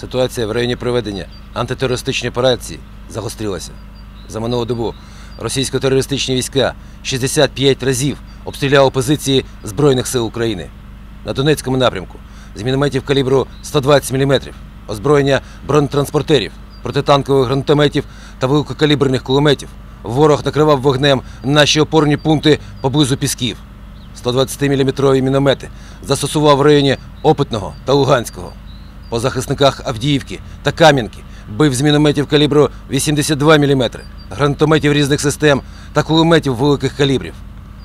Ситуація в районі проведення антитерористичної операції загострилася. За минулу добу російсько-терористичні війська 65 разів обстріляли позиції Збройних сил України. На Донецькому напрямку з мінометів калібру 120 мм, озброєння бронетранспортерів, протитанкових гранатометів та великокаліберних кулеметів. Ворог накривав вогнем наші опорні пункти поблизу Пісків. 120-мм міномети застосував в районі Опитного та Луганського. По захисниках Авдіївки та Кам'янки бив з мінометів калібру 82 мм, гранатометів різних систем та кулеметів великих калібрів.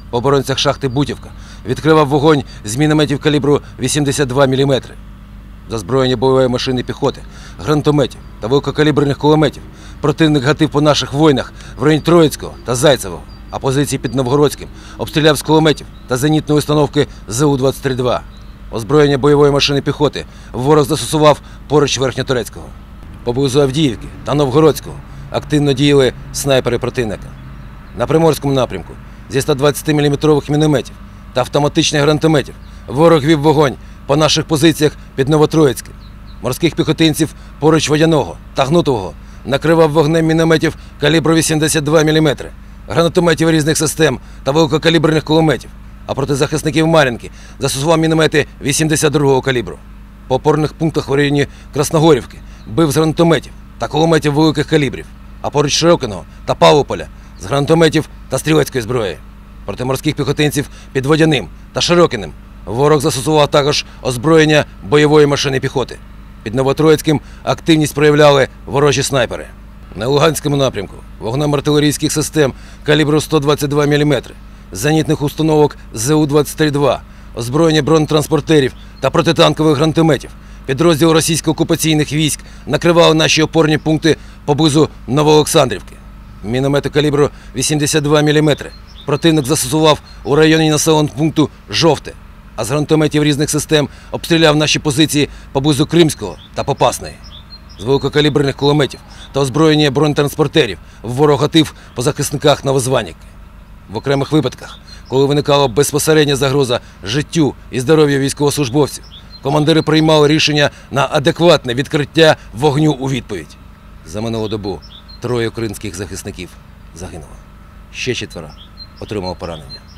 По оборонцях шахти Бутівка відкривав вогонь з мінометів калібру 82 мм. Зазброєння бойової машини піхоти, гранатометів та великокаліберних кулеметів. Противник гатив по наших воїнах в районі Троїцького та Зайцевого, а позиції під Новгородським обстріляв з кулеметів та зенітної установки ЗУ-23-2. Озброєння бойової машини піхоти ворог застосував поруч Верхньоторецького. Поблизу Авдіївки та Новгородського активно діяли снайпери противника. На Приморському напрямку зі 120-мм мінометів та автоматичних гранатометів ворог вів вогонь по наших позиціях під Новотроїцьким. Морських піхотинців поруч водяного та гнутового накривав вогнем мінометів калібру 82 мм, гранатометів різних систем та великокаліберних кулеметів, а проти захисників Мар'їнки застосував міномети 82-го калібру. По опорних пунктах в районі Красногорівки бив з гранатометів та кулеметів великих калібрів, а поруч Широкиного та Павлополя з гранатометів та стрілецької зброї. Проти морських піхотинців під Водяним та Широкиним ворог застосував також озброєння бойової машини піхоти. Під Новотроїцьким активність проявляли ворожі снайпери. На Луганському напрямку вогнем артилерійських систем калібру 122 мм, зенітних установок ЗУ-23-2, озброєння бронетранспортерів та протитанкових гранатометів. Підрозділ російсько-окупаційних військ накривали наші опорні пункти поблизу Новоолександрівки. Міномети калібру 82 мм противник застосував у районі населеного пункту Жовте, а з гранатометів різних систем обстріляв наші позиції поблизу Кримського та Попасної. З великокаліберних кулеметів та озброєння бронетранспортерів ворог гатив по захисниках Новозванівки. В окремих випадках, коли виникала безпосередня загроза життю і здоров'ю військовослужбовців, командири приймали рішення на адекватне відкриття вогню у відповідь. За минулу добу троє українських захисників загинуло. Ще четверо отримало поранення.